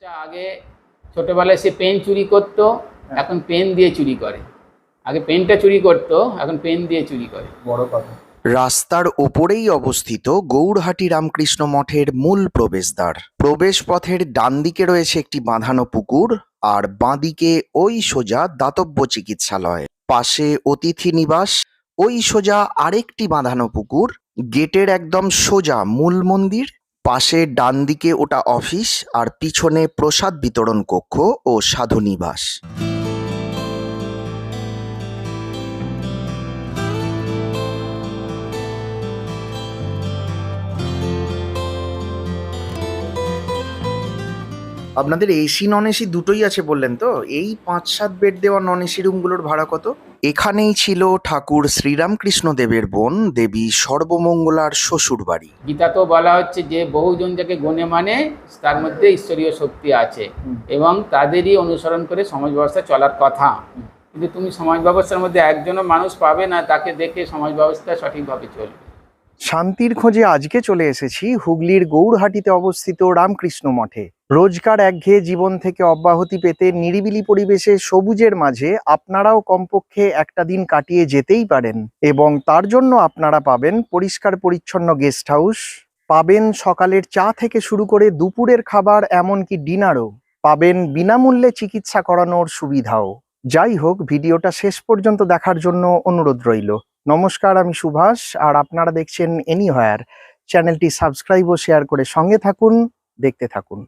জিনিসটা আগে ছোটবেলায় সে পেন চুরি করতো এখন পেন দিয়ে চুরি করে। আগে পেনটা চুরি করতো এখন পেন দিয়ে চুরি করে। বড় কথা। রাস্তার ওপরেই অবস্থিত গৌড়হাটি রামকৃষ্ণ মঠের মূল প্রবেশদ্বার। প্রবেশ পথের ডান দিকে রয়েছে একটি বাঁধানো পুকুর আর বাঁদিকে ওই সোজা দাতব্য চিকিৎসালয়। পাশে অতিথি নিবাস ওই সোজা আরেকটি বাঁধানো পুকুর গেটের একদম সোজা মূল মন্দির পাশে ডান দিকে ওটা অফিস আর পিছনে প্রসাদ বিতরণ কক্ষ ও সাধু আপনাদের এসি নন এসি দুটোই আছে বললেন তো? এই পাঁচ সাত বেড দেওয়া নন এসি রুমগুলোর ভাড়া কত? এখানেই ছিল ঠাকুর শ্রীরামকৃষ্ণ দেবের বোন দেবী সর্বমঙ্গলার শ্বশুর বাড়ি গীতা তো বলা হচ্ছে যে বহুজন যাকে গণে মানে তার মধ্যে ঈশ্বরীয় শক্তি আছে। এবং তাদেরই অনুসরণ করে সমাজ ব্যবস্থা চলার কথা। কিন্তু তুমি সমাজ ব্যবস্থার মধ্যে একজনও মানুষ পাবে না তাকে দেখে সমাজ ব্যবস্থা সঠিকভাবে চলবে। শান্তির খোঁজে আজকে চলে এসেছি হুগলির গৌড়হাটিতে অবস্থিত রামকৃষ্ণ মঠে। রোজকার একঘেয়ে জীবন থেকে অব্যাহতি পেতে নিরিবিলি পরিবেশে সবুজের মাঝে আপনারাও কমপক্ষে একটা দিন কাটিয়ে যেতেই পারেন এবং তার জন্য আপনারা পাবেন পরিষ্কার পরিচ্ছন্ন গেস্ট হাউস, পাবেন সকালের চা থেকে শুরু করে দুপুরের খাবার এমনকি ডিনারও, পাবেন বিনামূল্যে চিকিৎসা করানোর সুবিধাও। যাই হোক, ভিডিওটা শেষ পর্যন্ত দেখার জন্য অনুরোধ রইল। নমস্কার, আমি সুভাষ, আর আপনারা দেখছেন এনি হয়ার চ্যানেলটি সাবস্ক্রাইব ও শেয়ার করে সঙ্গে থাকুন, দেখতে থাকুন।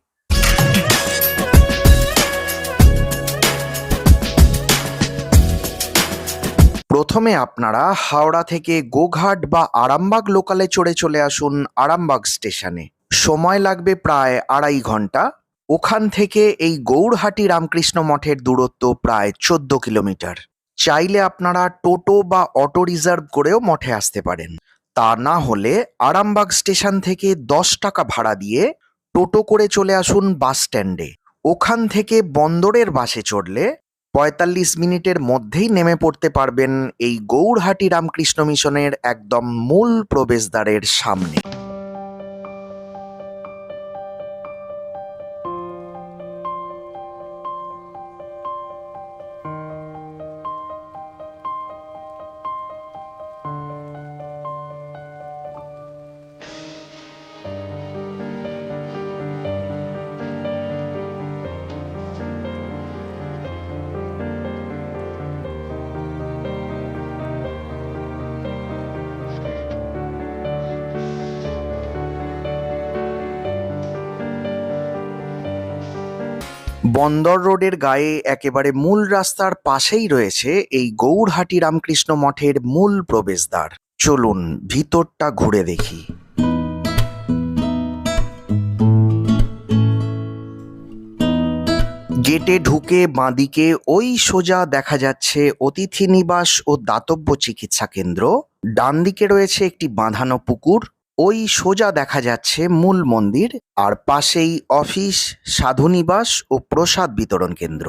প্রথমে আপনারা হাওড়া থেকে গোঘাট বা আরামবাগ লোকালে চড়ে চলে আসুন আরামবাগ স্টেশনে। সময় লাগবে প্রায় আড়াই ঘণ্টা। ওখান থেকে এই গৌড়হাটি রামকৃষ্ণ মঠের দূরত্ব প্রায় চোদ্দ কিলোমিটার। চাইলে আপনারা টোটো বা অটো রিজার্ভ করেও মঠে আসতে পারেন। তা না হলে আরামবাগ স্টেশন থেকে দশ টাকা ভাড়া দিয়ে টোটো করে চলে আসুন বাস স্ট্যান্ডে। ওখান থেকে বন্দরের বাসে চড়লে পঁয়তাল্লিশ মিনিটের মধ্যেই নেমে পড়তে পারবেন এই গৌড়হাটি রামকৃষ্ণ মিশনের একদম মূল প্রবেশদ্বারের সামনে। বন্দর রোডের গায়ে একেবারে মূল রাস্তার পাশেই রয়েছে এই গৌড়হাটি রামকৃষ্ণ মঠের মূল প্রবেশদ্বার। চলুন ভিতরটা ঘুরে দেখি। গেটে ঢুকে বাঁদিকে ওই সোজা দেখা যাচ্ছে অতিথি নিবাস ও দাতব্য চিকিৎসা কেন্দ্র। ডান দিকে রয়েছে একটি বাঁধানো পুকুর। ওই সোজা দেখা যাচ্ছে মূল মন্দির আর পাশেই অফিস সাধুনিবাস ও প্রসাদ বিতরণ কেন্দ্র।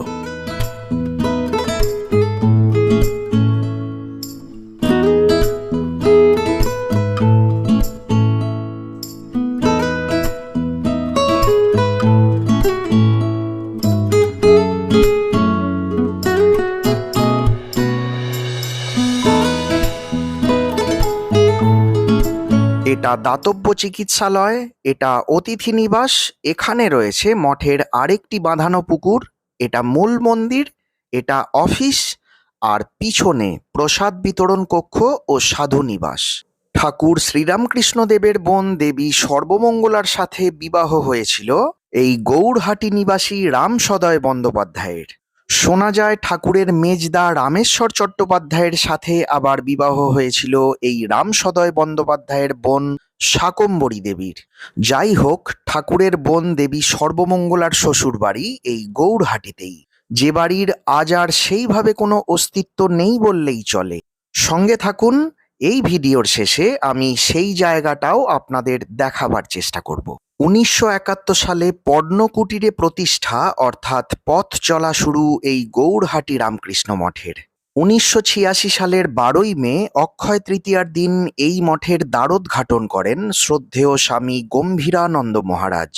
দাতব্য চিকিৎসালয়, এটা অতিথি নিবাস, এখানে রয়েছে মঠের আরেকটি বাঁধানো পুকুর, এটা মূল মন্দির, এটা অফিস, আর পিছনে প্রসাদ বিতরণ কক্ষ ও সাধু নিবাস। ঠাকুর শ্রীরামকৃষ্ণদেবের বোন দেবী সর্বমঙ্গলার সাথে বিবাহ হয়েছিল, এই গৌড়হাটি নিবাসী রাম সদয় বন্দ্যোপাধ্যায়ের। শোনা যায় ঠাকুরের মেজদা রামেশ্বর চট্টোপাধ্যায়ের সাথে আবার বিবাহ হয়েছিল এই রামসদয় বন্দ্যোপাধ্যায়ের বোন শাকম্বরী দেবীর। যাই হোক, ঠাকুরের বোন দেবী সর্বমঙ্গলার শ্বশুর বাড়ি এই গৌড়হাটিতেই যে বাড়ির আজ আর সেইভাবে কোনো অস্তিত্ব নেই বললেই চলে। সঙ্গে থাকুন, এই ভিডিওর শেষে আমি সেই জায়গাটাও আপনাদের দেখাবার চেষ্টা করব। উনিশশো একাত্তর সালে পর্ণকুটিরে প্রতিষ্ঠা, অর্থাৎ পথ চলা শুরু এই গৌড়হাটি রামকৃষ্ণ মঠের। উনিশশো ছিয়াশি সালের বারোই মে অক্ষয় তৃতীয়ার দিন এই মঠের দ্বারোদ্ঘাটন করেন শ্রদ্ধেয় স্বামী গম্ভীরানন্দ মহারাজ।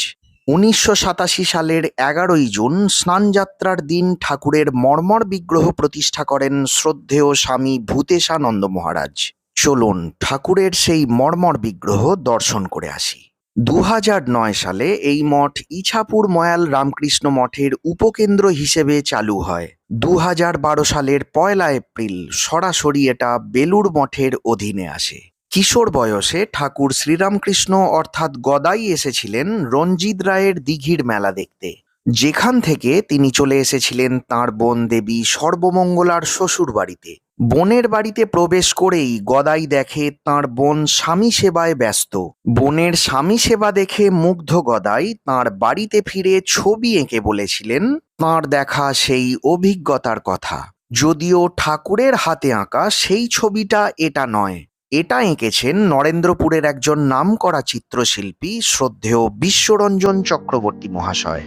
উনিশশো সাতাশি সালের এগারোই জুন স্নানযাত্রার দিন ঠাকুরের মর্মর বিগ্রহ প্রতিষ্ঠা করেন শ্রদ্ধেয় স্বামী ভূতেশানন্দ মহারাজ। চলুন ঠাকুরের সেই মর্মর বিগ্রহ দর্শন করে আসি। দু নয় সালে এই মঠ ইছাপুর ময়াল রামকৃষ্ণ মঠের উপকেন্দ্র হিসেবে চালু হয়। দু বারো সালের পয়লা এপ্রিল সরাসরি এটা বেলুড় মঠের অধীনে আসে। কিশোর বয়সে ঠাকুর শ্রীরামকৃষ্ণ অর্থাৎ গদাই এসেছিলেন রঞ্জিত রায়ের দিঘির মেলা দেখতে। যেখান থেকে তিনি চলে এসেছিলেন তাঁর বোন দেবী সর্বমঙ্গলার শ্বশুর বাড়িতে বোনের বাড়িতে প্রবেশ করেই গদাই দেখে তাঁর বোন স্বামী সেবায় ব্যস্ত। বোনের স্বামী সেবা দেখে মুগ্ধ গদাই তাঁর বাড়িতে ফিরে ছবি এঁকে বলেছিলেন, তাঁর দেখা সেই অভিজ্ঞতার কথা। যদিও ঠাকুরের হাতে আঁকা সেই ছবিটা এটা নয়। এটা এঁকেছেন নরেন্দ্রপুরের একজন নামকরা চিত্রশিল্পী শ্রদ্ধেয় বিশ্বরঞ্জন চক্রবর্তী মহাশয়।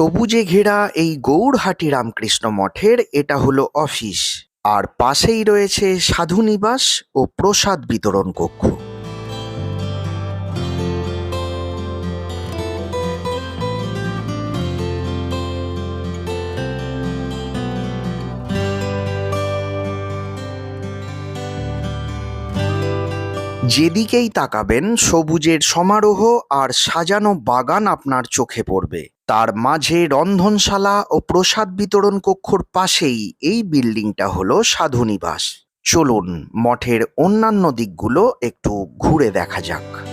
সবুজে ঘেরা এই গৌড়হাটি রামকৃষ্ণ মঠের এটা হলো অফিস আর পাশেই রয়েছে সাধুনিবাস ও প্রসাদ বিতরণ কক্ষ। যেদিকেই তাকাবেন, সবুজের সমারোহ আর সাজানো বাগান আপনার চোখে পড়বে। তার মাঝে রন্ধনশালা ও প্রসাদ বিতরণ কক্ষর পাশেই এই বিল্ডিংটা হলো সাধুনিবাস। চলুন, মঠের অন্যান্য দিকগুলো একটু ঘুরে দেখা যাক।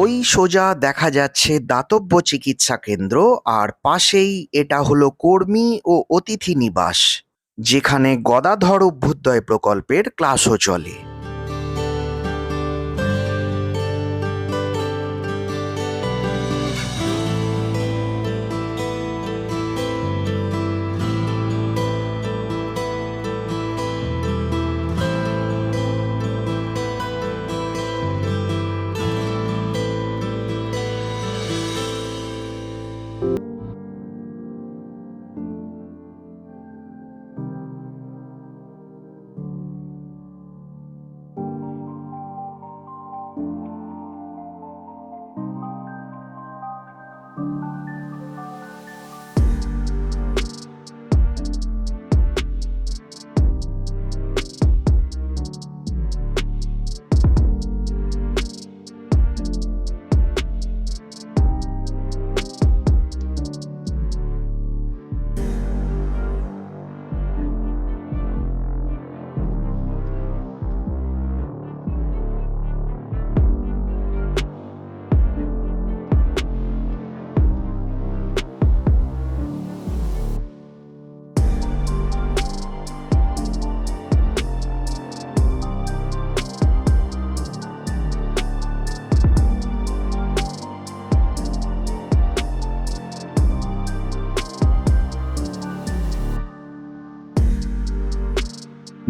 ওই সোজা দেখা যাচ্ছে দাতব্য চিকিৎসা কেন্দ্র, আর পাশেই এটা হলো কর্মী ও অতিথি নিবাস, যেখানে গদাধর অভ্যুদয় প্রকল্পের ক্লাসও চলে।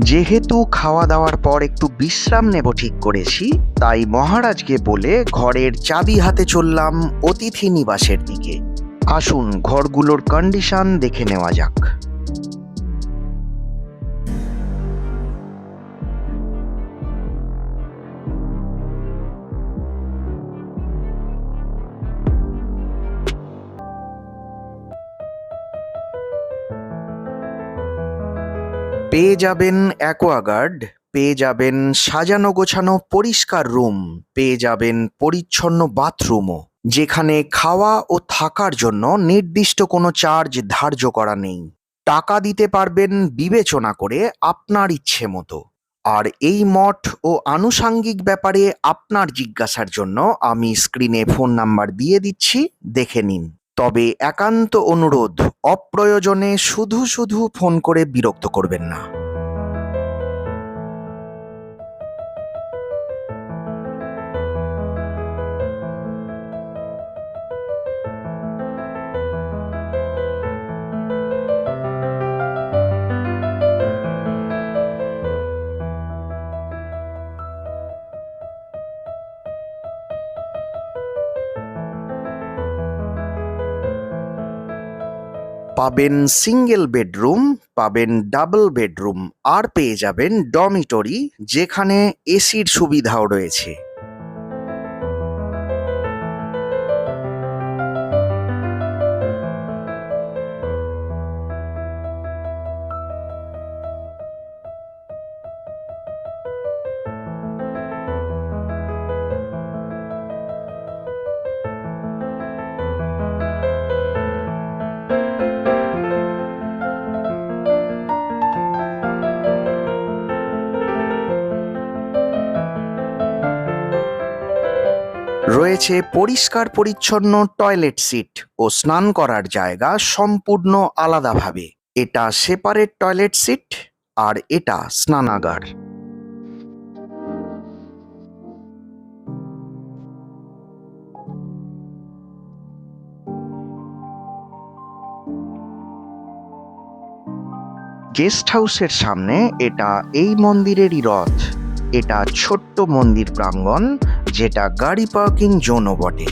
যেহেতু খাওয়া দাওয়ার পর একটু বিশ্রাম নেব ঠিক করেছি, তাই মহারাজকে বলে ঘরের চাবি হাতে চললাম অতিথি নিবাসের দিকে। আসুন ঘরগুলোর কন্ডিশন দেখে নেওয়া যাক। পেয়ে যাবেন অ্যাকোয়াগার্ড পেয়ে যাবেন সাজানো গোছানো পরিষ্কার রুম, পেয়ে যাবেন পরিচ্ছন্ন বাথরুমও। যেখানে খাওয়া ও থাকার জন্য নির্দিষ্ট কোনো চার্জ ধার্য করা নেই। টাকা দিতে পারবেন বিবেচনা করে আপনার ইচ্ছে মতো। আর এই মঠ ও আনুষাঙ্গিক ব্যাপারে আপনার জিজ্ঞাসার জন্য আমি স্ক্রিনে ফোন নাম্বার দিয়ে দিচ্ছি, দেখে নিন। তবে একান্ত অনুরোধ অপ্রয়োজনে শুধু শুধু ফোন করে বিরক্ত করবেন না। পাবেন সিঙ্গেল বেডরুম পাবেন ডাবল বেডরুম আর পেয়ে যাবেন ডমিটরি যেখানে এসির সুবিধাও রয়েছে। রয়েছে পরিষ্কার পরিচ্ছন্ন টয়লেট সিট ও স্নান করার জায়গা সম্পূর্ণ আলাদাভাবে। এটা সেপারেট টয়লেট সিট আর এটা স্নানাগার। গেস্ট হাউসের সামনে এটা এই মন্দিরেরই রথ। এটা ছোট্ট মন্দির প্রাঙ্গণ যেটা গাড়ি পার্কিং জোনও বটে।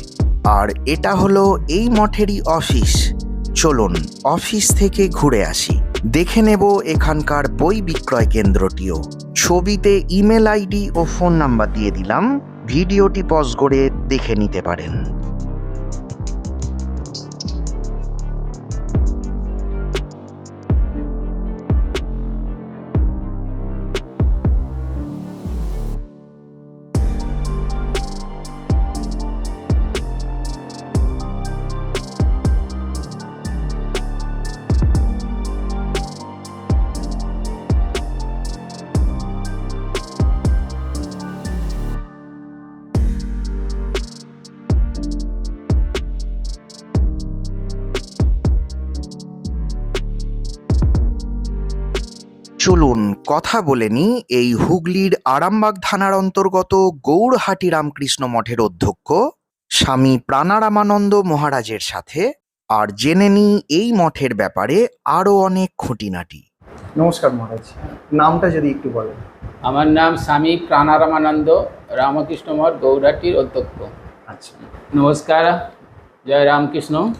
আর এটা হলো এই মঠেরই অফিস। চলুন অফিস থেকে ঘুরে আসি। দেখে নেব এখানকার বই বিক্রয় কেন্দ্রটিও। ছবিতে ইমেল আইডি ও ফোন নাম্বার দিয়ে দিলাম। ভিডিওটি পজ করে দেখে নিতে পারেন। চলুন কথা বলে নি এই হুগলির আরামবাগ থানার অন্তর্গত গৌড়হাটি রামকৃষ্ণ মঠের অধ্যক্ষ স্বামী প্রাণারামানন্দ মহারাজের সাথে আর জেনে নি এই মঠের ব্যাপারে আরও অনেক খুঁটিনাটি। নমস্কার মহারাজ নামটা যদি একটু বলেন। আমার নাম স্বামী প্রাণারামানন্দ রামকৃষ্ণ মঠ গৌড়হাটির অধ্যক্ষ। আচ্ছা। নমস্কার জয় রামকৃষ্ণ।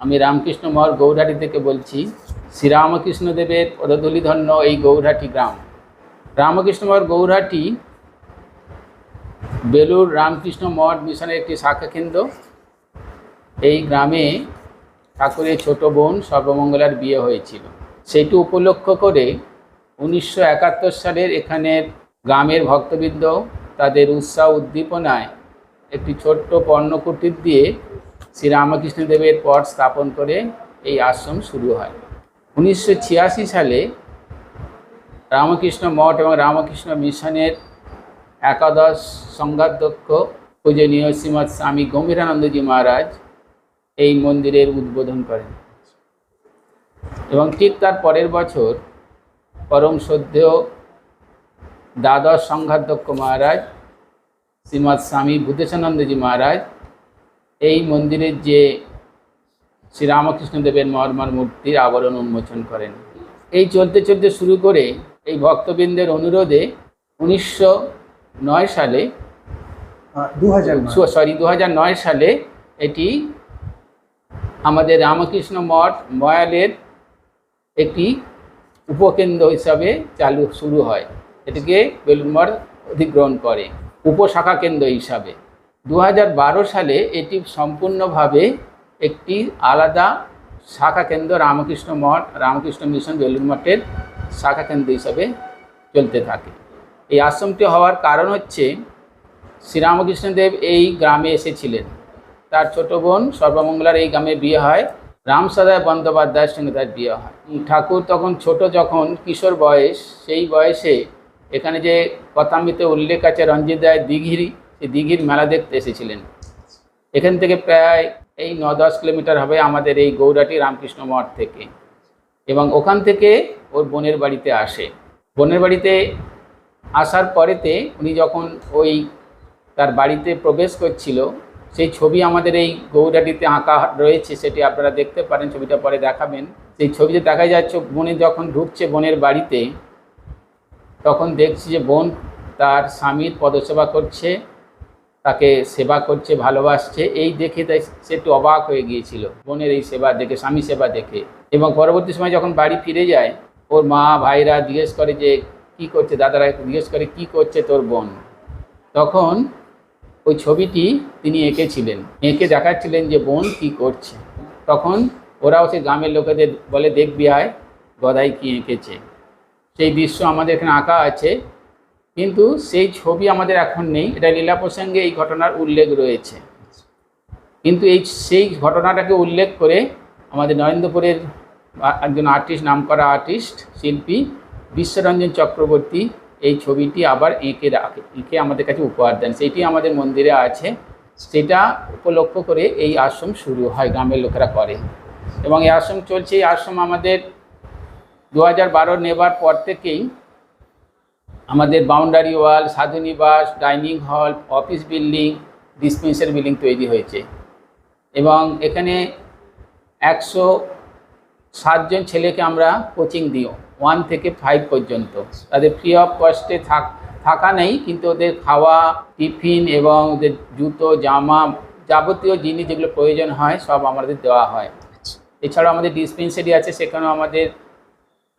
আমি রামকৃষ্ণ মঠ গৌড়হাটি থেকে বলছি। শ্রীরামকৃষ্ণ দেবের পদধূলিধন্য এই গৌরহাটি গ্রাম। রামকৃষ্ণ মঠ গৌরহাটি বেলুর রামকৃষ্ণ মঠ মিশনের একটি শাখা কেন্দ্র। এই গ্রামে ঠাকুরের ছোট বোন সর্বমঙ্গলার বিয়ে হয়েছিল। সেটি উপলক্ষ করে উনিশশো একাত্তর সালের এখানের গ্রামের ভক্তবৃন্দ তাদের উৎসাহ উদ্দীপনায় একটি ছোট্ট পর্ণকুটির দিয়ে শ্রী রামকৃষ্ণদেবের পট স্থাপন করে এই আশ্রম শুরু হয়। উনিশশো ছিয়াশি সালে রামকৃষ্ণ মঠ এবং রামকৃষ্ণ মিশনের একাদশ সংঘাধ্যক্ষ পূজনীয় শ্রীমৎ স্বামী গম্ভীরানন্দজি মহারাজ এই মন্দিরের উদ্বোধন করেন। এবং ঠিক তার পরের বছর পরম শ্রদ্ধেয় দ্বাদশ সংঘাধ্যক্ষ মহারাজ শ্রীমৎ স্বামী ভূতেশানন্দজি মহারাজ এই মন্দিরের যে শ্রীরামকৃষ্ণদেবের মর্মর মূর্তির আবরণ উন্মোচন করেন। এই চলতে চলতে শুরু করে এই ভক্তবৃন্দের অনুরোধে উনিশশো নয় সালে দু হাজার সরি দু নয় সালে এটি আমাদের রামকৃষ্ণ মঠ ময়ালের একটি উপকেন্দ্র হিসাবে চালু শুরু হয়। এটিকে বেলুন মঠ অধিগ্রহণ করে উপশাখা কেন্দ্র হিসাবে। দু হাজার বারো সালে এটি সম্পূর্ণভাবে একটি আলাদা শাখা কেন্দ্র রামকৃষ্ণ মঠ, রামকৃষ্ণ মিশন বেলুন মঠের শাখা কেন্দ্র হিসাবে চলতে থাকে। এই আশ্রমটি হওয়ার কারণ হচ্ছে শ্রীরামকৃষ্ণদেব এই গ্রামে এসেছিলেন। তার ছোট বোন সর্বমঙ্গলার এই গ্রামে বিয়ে হয়, রামসদায় বন্দ্যোপাধ্যায়ের সঙ্গে তার বিয়ে হয়। ঠাকুর তখন ছোট, যখন কিশোর বয়স, সেই বয়সে এখানে যে কথামৃতে উল্লেখ আছে রঞ্জিত রায় দিঘিরি, সেই দিঘির মেলা দেখতে এসেছিলেন। এখান থেকে প্রায় এই ন দশ কিলোমিটার হবে আমাদের এই গৌরাটি রামকৃষ্ণ মঠ থেকে। এবং ওখান থেকে ওর বোনের বাড়িতে আসে। বোনের বাড়িতে আসার পরেতে উনি যখন ওই তার বাড়িতে প্রবেশ করছিল, সেই ছবি আমাদের এই গৌরাটিতে আঁকা রয়েছে, সেটি আপনারা দেখতে পারেন, ছবিটা পরে দেখাবেন। সেই ছবিতে দেখা যাচ্ছে বোনে যখন ঢুকছে বোনের বাড়িতে, তখন দেখছি যে বোন তার স্বামীর পদসেবা করছে। তাকে সেবা করছে, ভালোবাসছে। এই দেখে তাই সে একটু অবাক হয়ে গিয়েছিল। বোনের এই সেবা দেখে, স্বামী সেবা দেখে। এবং পরবর্তী সময় যখন বাড়ি ফিরে যায়, ওর মা, ভাইরা জিজ্ঞেস করে যে, কি করছে? দাদারা জিজ্ঞেস করে, কি করছে তোর বোন? তখন ওই ছবিটি তিনি এঁকেছিলেন। এঁকে দেখাচ্ছিলেন যে, বোন, কি করছে? তখন ওরাও সে গ্রামের লোকেদের বলে, দেখবি আয়, গদাই কি এঁকেছে? সেই দৃশ্য আমাদের এখানে আঁকা আছে। কিন্তু সেই ছবি আমাদের এখন নেই। এটা লীলা প্রসঙ্গে এই ঘটনার উল্লেখ রয়েছে। কিন্তু এই সেই ঘটনাটাকে উল্লেখ করে আমাদের নরেন্দ্রপুরের একজন আর্টিস্ট, নামকরা আর্টিস্ট, শিল্পী বিশ্বরঞ্জন চক্রবর্তী এই ছবিটি আবার এঁকে রাখে এঁকে আমাদের কাছে উপহার দেন। সেইটি আমাদের মন্দিরে আছে। সেটা উপলক্ষ করে এই আশ্রম শুরু হয়, গ্রামের লোকেরা করে। এবং এই আশ্রম চলছে। এই আশ্রম আমাদের দু হাজার বারো নেবার পর থেকেই আমাদের boundary wall সাধুনিবাস dining hall office building dispensary building তৈরি হয়েছে। এবং এখানে একশো সাতজন ছেলেকে আমরা কোচিং দিই ওয়ান থেকে ফাইভ পর্যন্ত। তাদের ফ্রি অফ কস্টে থাক থাকা নেই কিন্তু ওদের খাওয়া টিফিন এবং ওদের জুতো জামা যাবতীয় জিনিস যেগুলো প্রয়োজন হয় সব আমাদের দেওয়া হয়। এছাড়াও আমাদের ডিসপেন্সারি আছে সেখানেও আমাদের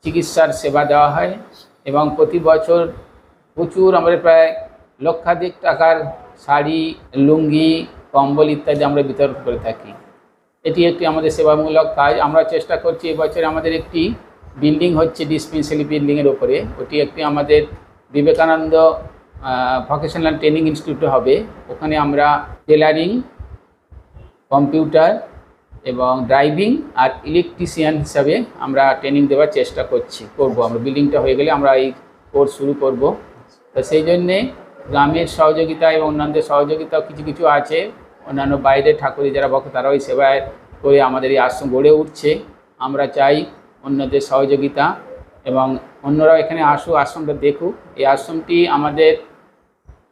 চিকিৎসার সেবা দেওয়া হয়। এবং প্রতি বছর প্রচুর আমাদের প্রায় লক্ষাধিক টাকার শাড়ি, লুঙ্গি, কম্বল ইত্যাদি আমরা বিতরণ করে থাকি। এটি একটি আমাদের সেবামূলক কাজ। আমরা চেষ্টা করছি এবছর আমাদের একটি বিল্ডিং হচ্ছে ডিসপেন্সারি বিল্ডিংয়ের ওপরে। ওটি একটি আমাদের বিবেকানন্দ ভকেশনাল ট্রেনিং ইনস্টিটিউট হবে। ওখানে আমরা টেলারিং, কম্পিউটার এবং ড্রাইভিং আর ইলেকট্রিশিয়ান হিসাবে আমরা ট্রেনিং দেওয়ার চেষ্টা করছি, করব। আমরা বিল্ডিংটা হয়ে গেলে আমরা এই কোর্স শুরু করব। তো সেই জন্যে গ্রামের সহযোগিতা এবং অন্যান্যদের সহযোগিতাও কিছু কিছু আছে। অন্যান্য বাইরের ঠাকুরি যারা ভক্ত, তারাও এই সেবায় করে আমাদের এই আশ্রম গড়ে উঠছে। আমরা চাই অন্যদের সহযোগিতা এবং অন্যরাও এখানে আসুক, আশ্রমটা দেখুক। এই আশ্রমটি আমাদের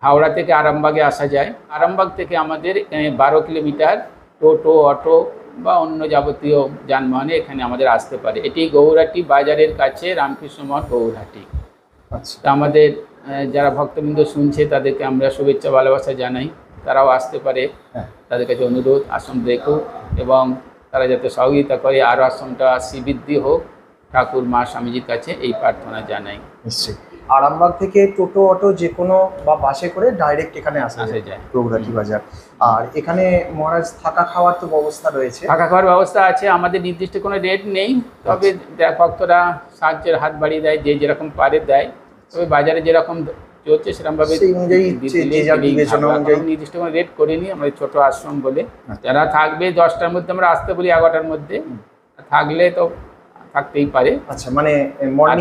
হাওড়া থেকে আরামবাগে আসা যায়। আরামবাগ থেকে আমাদের এখানে বারো কিলোমিটার টোটো, অটো বা অন্য যাবতীয় যানবাহনে এখানে আমাদের আসতে পারে। এটি গৌরাটি বাজারের কাছে রামকৃষ্ণ মঠ গৌরহাটি। আচ্ছা। আমাদের যারা ভক্তবৃন্দ শুনছে তাদেরকে আমরা শুভেচ্ছা ভালোবাসা জানাই। তারাও আসতে পারে। হ্যাঁ। তাদের কাছে অনুরোধ আসন দেখুক এবং তারা যাতে সহযোগিতা করে আরও আশ্রমটা শ্রীবৃদ্ধি হোক ঠাকুর মা স্বামীজির কাছে এই প্রার্থনা জানাই। নিশ্চয়ই। আরামবাগ থেকে টোটো অটো যে কোনো বা বাসে করে ডাইরেক্ট এখানে আসা আসা যায়। যায় প্রৌরাটি বাজার। আর এখানে মহারাজ থাকা খাওয়ার তো ব্যবস্থা রয়েছে। থাকা খাওয়ার ব্যবস্থা আছে আমাদের নির্দিষ্ট কোনো রেট নেই। তবে যা- ভক্তরা সাহায্যের হাত বাড়িয়ে দেয় যে যেরকম পারে দেয়। তবে বাজারে যেরকম চলছে সেরকমভাবে নির্দিষ্ট কোনো রেট করিনি আমরা ছোট আশ্রম বলে। আচ্ছা। যারা থাকবে দশটার মধ্যে আমরা আসতে বলি এগারোটার মধ্যে। থাকলে তো থাকতেই পারে। আচ্ছা মানে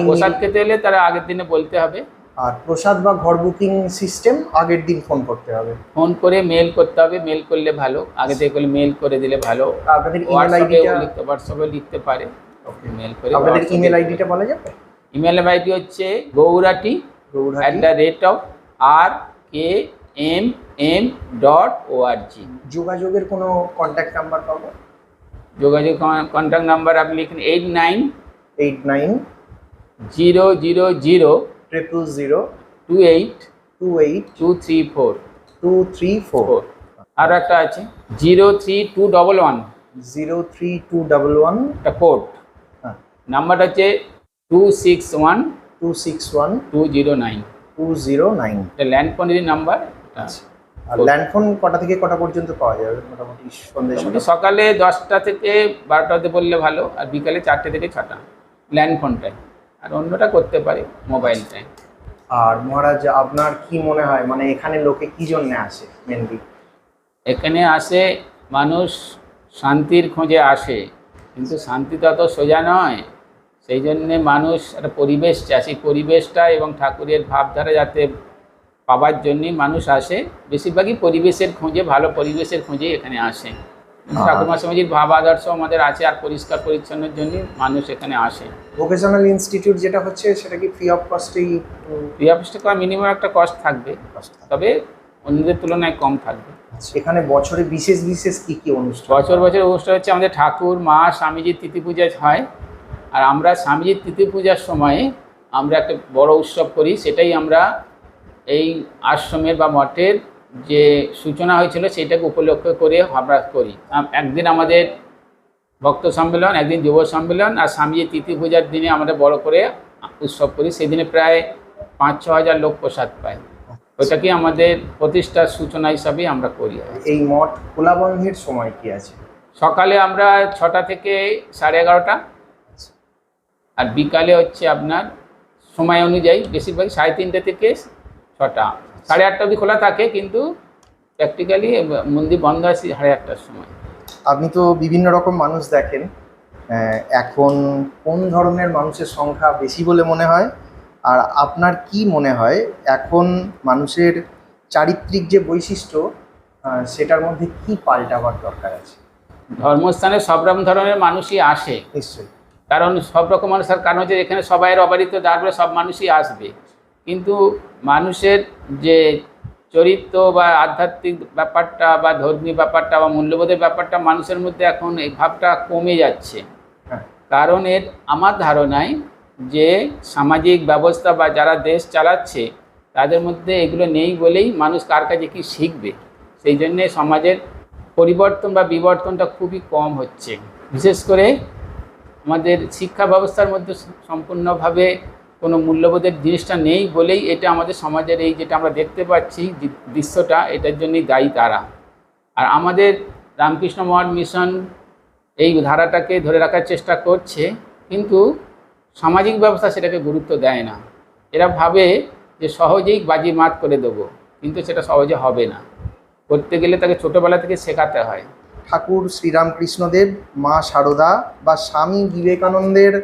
প্রসাদ খেতে এলে তারা আগের দিনে বলতে হবে আর প্রসাদ বা ঘর বুকিং সিস্টেম আগের দিন ফোন করতে হবে। ফোন করে মেল করতে হবে মেল করলে ভালো। আগে থেকে করলে মেল করে দিলে ভালো। আপনাদের ইমেল আইডিটা লিখতে হোয়াটসঅ্যাপে লিখতে পারে। মেল করে আপনাদের ইমেল আইডিটা বলা যাবে? ইমেল আইডি হচ্ছে Gauhati at the rate of R K M M dot org যোগাযোগের কোনো কন্ট্যাক্ট নাম্বার পাবো? যোগাযোগ কন্ট্যাক্ট নাম্বার আপনি লিখুন eight nine eight nine zero zero zero triple zero two eight two eight two three four two three four আরও একটা আছে zero three two double one zero three two double one একটা code হ্যাঁ। নাম্বারটা হচ্ছে two six one two six one two zero nine two zero nine এটা land ফোনের number আর ল্যান্ডফোন কটা থেকে কটা পর্যন্ত পাওয়া যাবে? মোটামুটি সন্ধ্যে সকালে দশটা থেকে বারোটাতে বললে ভালো আর বিকালে চারটে থেকে ছটা। ল্যান্ড ফোনটায় আর অন্যটা করতে পারে মোবাইলটায় আর মহারাজ আপনার কি মনে হয় মানে এখানে লোকে কি জন্য আসে মেনলি এখানে আসে মানুষ শান্তির খোঁজে আসে কিন্তু শান্তি তো অত সোজা নয়। সেই জন্যে মানুষ একটা পরিবেশ চায় সেই পরিবেশটা এবং ঠাকুরের ভাবধারা যাতে পাওয়ার জন্যই মানুষ আসে। বেশিরভাগই পরিবেশের খোঁজে ভালো পরিবেশের খোঁজে এখানে আসে। ঠাকুর মাসমাজির ভাব আদর্শ আমাদের আছে আর পরিষ্কার পরিচ্ছন্নের জন্য মানুষ এখানে আসে। ভোকেশনাল ইনস্টিটিউট যেটা হচ্ছে সেটা কি ফ্রি অফ কস্টেই ফ্রি অফিসটা করা মিনিমাম একটা কস্ট থাকবে তবে অন্যদের তুলনায় কম থাকবে। এখানে বছরে বিশেষ বিশেষ কি কি অনুষ্ঠান বছর বছর অনুষ্ঠান হচ্ছে আমাদের ঠাকুর মা স্বামীজির তিথি পূজা হয়। আর আমরা স্বামীজির তিথি পূজার সময়ে আমরা একটা বড় উৎসব করি সেটাই আমরা এই আশ্রমের বা মঠের যে সূচনা হয়েছিল সেটাকে উপলক্ষ করে আমরা করি। একদিন আমাদের ভক্ত সম্মেলন একদিন যুব সম্মেলন আর স্বামীজির তিথি পূজার দিনে আমরা বড় করে উৎসব করি। সেদিনে প্রায় পাঁচ ছ হাজার লোক প্রসাদ পায়। ওটাকে আমাদের প্রতিষ্ঠার সূচনা হিসাবে আমরা করি। এই মঠ খোলা বন্ধের সময় কি আছে? সকালে আমরা ছটা থেকে সাড়ে এগারোটা। আর বিকালে হচ্ছে আপনার সময় অনুযায়ী বেশিরভাগ সাড়ে তিনটে থেকে ছটা। সাড়ে আটটা অবধি খোলা থাকে কিন্তু প্র্যাকটিক্যালি মন্দির বন্ধ আছে সাড়ে আটটার সময়। আপনি তো বিভিন্ন রকম মানুষ দেখেন এখন কোন ধরনের মানুষের সংখ্যা বেশি বলে মনে হয়? আর আপনার কি মনে হয় এখন মানুষের চারিত্রিক যে বৈশিষ্ট্য সেটার মধ্যে কি পাল্টাবার দরকার আছে? ধর্মস্থানে সব রকম ধরনের মানুষই আসে। নিশ্চয়ই। কারণ সব রকম মানুষের কারণ হচ্ছে এখানে সবাই অবারিত তারপরে সব মানুষই আসবে। কিন্তু মানুষের যে চরিত্র বা আধ্যাত্মিক ব্যাপারটা বা ধর্মীয় ব্যাপারটা বা মূল্যবোধের ব্যাপারটা মানুষের মধ্যে এখন এই ভাবটা কমে যাচ্ছে। হ্যাঁ। কারণ এর আমার ধারণায় যে সামাজিক ব্যবস্থা বা যারা দেশ চালাচ্ছে তাদের মধ্যে এগুলো নেই বলেই মানুষ কার কাছে কি শিখবে? সেই জন্যে সমাজের পরিবর্তন বা বিবর্তনটা খুবই কম হচ্ছে। বিশেষ করে আমাদের শিক্ষা ব্যবস্থার মধ্যে সম্পূর্ণভাবে কোনো মূল্যবোধের জিনিসটা নেই বলেই এটা আমাদের সমাজের এই যেটা আমরা দেখতে পাচ্ছি দৃশ্যটা, এটার জন্যই দায়ী তারা। আর আমাদের রামকৃষ্ণ মঠ মিশন এই ধারাটাকে ধরে রাখার চেষ্টা করছে, কিন্তু সামাজিক ব্যবস্থা সেটাকে গুরুত্ব দেয় না। এরা ভাবে যে সহজেই বাজি মাত করে দেবো, কিন্তু সেটা সহজে হবে না। করতে গেলে তাকে ছোটোবেলা থেকে শেখাতে হয়। ঠাকুর শ্রীরামকৃষ্ণদেব, মা সারদা বা স্বামী বিবেকানন্দের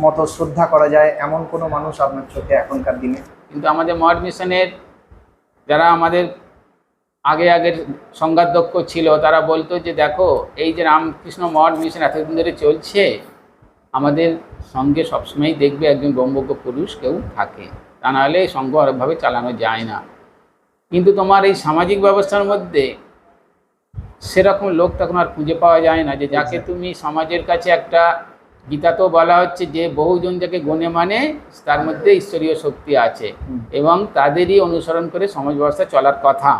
মতো শ্রদ্ধা করা যায় এমন কোনো মানুষ আপনার চোখে এখনকার দিনে? কিন্তু আমাদের মঠ মিশনের যারা আমাদের আগে আগের সংঘাধ্যক্ষ ছিল তারা বলতো যে দেখো এই যে রামকৃষ্ণ মঠ মিশন এতদিন ধরে চলছে আমাদের সঙ্গে সবসময়ই দেখবে একজন ব্রহ্মজ্ঞ পুরুষ কেউ থাকে। তা নাহলে এই সঙ্গ আরেকভাবে চালানো যায় না। কিন্তু তোমার এই সামাজিক ব্যবস্থার মধ্যে সেরকম লোক তখন আর খুঁজে পাওয়া যায় না যে যাকে তুমি সমাজের কাছে একটা গীতাতেও বলা হচ্ছে যে বহুজন যাকে গণে মানে তার মধ্যে ঈশ্বরীয় শক্তি আছে। এবং তাদেরই অনুসরণ করে সমাজ ব্যবস্থা চলার কথা।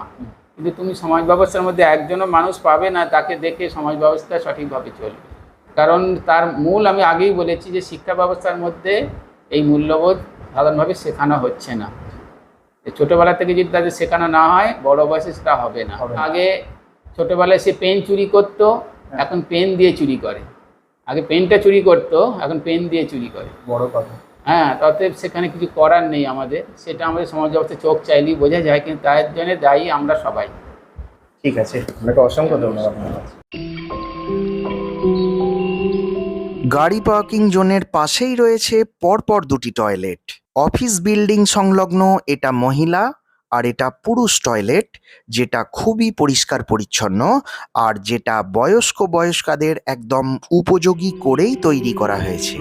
কিন্তু তুমি সমাজ ব্যবস্থার মধ্যে একজনও মানুষ পাবে না তাকে দেখে সমাজ ব্যবস্থা সঠিকভাবে চলবে। কারণ তার মূল আমি আগেই বলেছি যে শিক্ষা ব্যবস্থার মধ্যে এই মূল্যবোধ সাধারণভাবে শেখানো হচ্ছে না। ছোটবেলা থেকে যদি তাদের শেখানো না হয় বড় বয়সে সেটা হবে না। হবে না। আগে ছোটবেলায় সে পেন চুরি করতো এখন পেন দিয়ে চুরি করে। আগে পেনটা চুরি করতো এখন পেন দিয়ে চুরি করে। বড় কথা। হ্যাঁ তাতে সেখানে কিছু করার নেই আমাদের। সেটা আমাদের সমাজ ব্যবস্থা চোখ চাইলেই বোঝা যায় কিন্তু তার জন্য দায়ী আমরা সবাই। ঠিক আছে আপনাকে অসংখ্য ধন্যবাদ গাড়ি পার্কিং জোনের পাশেই রয়েছে পরপর দুটি টয়লেট। অফিস বিল্ডিং সংলগ্ন এটা মহিলা আর এটা পুরুষ টয়লেট যেটা খুবই পরিষ্কার পরিচ্ছন্ন আর যেটা বয়স্ক বয়স্কাদের একদম উপযোগী করেই তৈরি করা হয়েছে।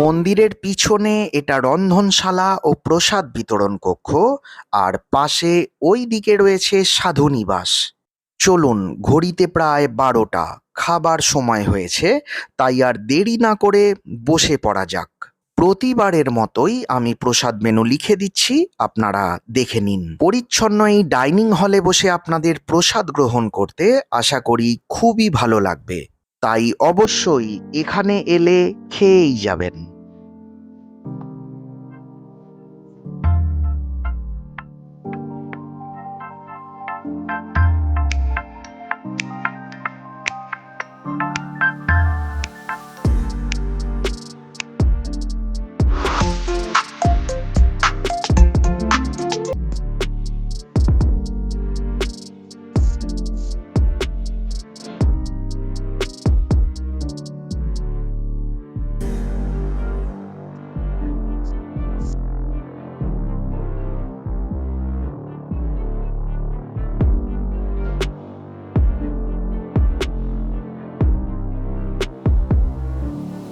মন্দিরের পিছনে এটা রন্ধনশালা ও প্রসাদ বিতরণ কক্ষ, আর পাশে ওই দিকে রয়েছে সাধু নিবাস। চলুন, ঘড়িতে প্রায় বারোটা, খাবার সময় হয়েছে, তাই আর দেরি না করে বসে পড়া যাক। প্রতিবারের মতোই আমি প্রসাদ মেনু লিখে দিচ্ছি, আপনারা দেখে নিন। পরিচ্ছন্ন এই ডাইনিং হলে বসে আপনাদের প্রসাদ গ্রহণ করতে আশা করি খুবই ভালো লাগবে। তাই অবশ্যই এখানে এলে খেয়েই যাবেন।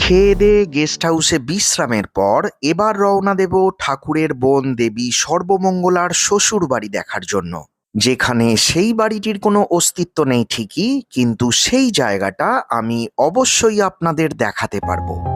খেয়ে দে গেস্ট হাউসে বিশ্রামের পর এবার রওনা দেব ঠাকুরের বোন দেবী সর্বমঙ্গলার শ্বশুর বাড়ি দেখার জন্য। যেখানে সেই বাড়িটির কোনো অস্তিত্ব নেই ঠিকই, কিন্তু সেই জায়গাটা আমি অবশ্যই আপনাদের দেখাতে পারব।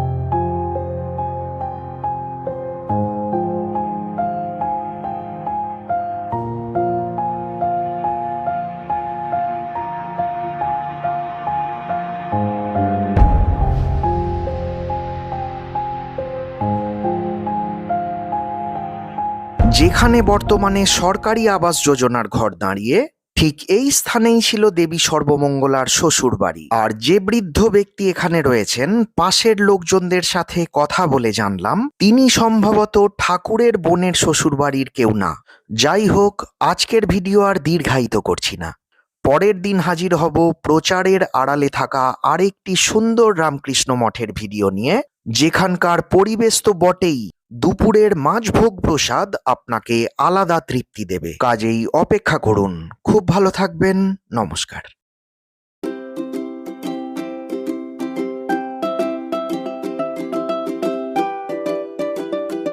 যেখানে বর্তমানে সরকারি আবাস যোজনার ঘর দাঁড়িয়ে, ঠিক এই স্থানেই ছিল দেবী সর্বমঙ্গলার শ্বশুর বাড়ি। আর যে বৃদ্ধ ব্যক্তি এখানে রয়েছেন, পাশের লোকজনদের সাথে কথা বলে জানলাম, তিনি সম্ভবত ঠাকুরের বোনের শ্বশুর বাড়ির কেউ না। যাই হোক, আজকের ভিডিও আর দীর্ঘায়িত করছি না। পরের দিন হাজির হব প্রচারের আড়ালে থাকা আরেকটি সুন্দর রামকৃষ্ণ মঠের ভিডিও নিয়ে, যেখানকার পরিবেশ তো বটেই। দুপুরের মাঝভোগ প্রসাদ আপনাকে আলাদা তৃপ্তি দেবে। কাজেই অপেক্ষা করুন। খুব ভালো থাকবেন। নমস্কার।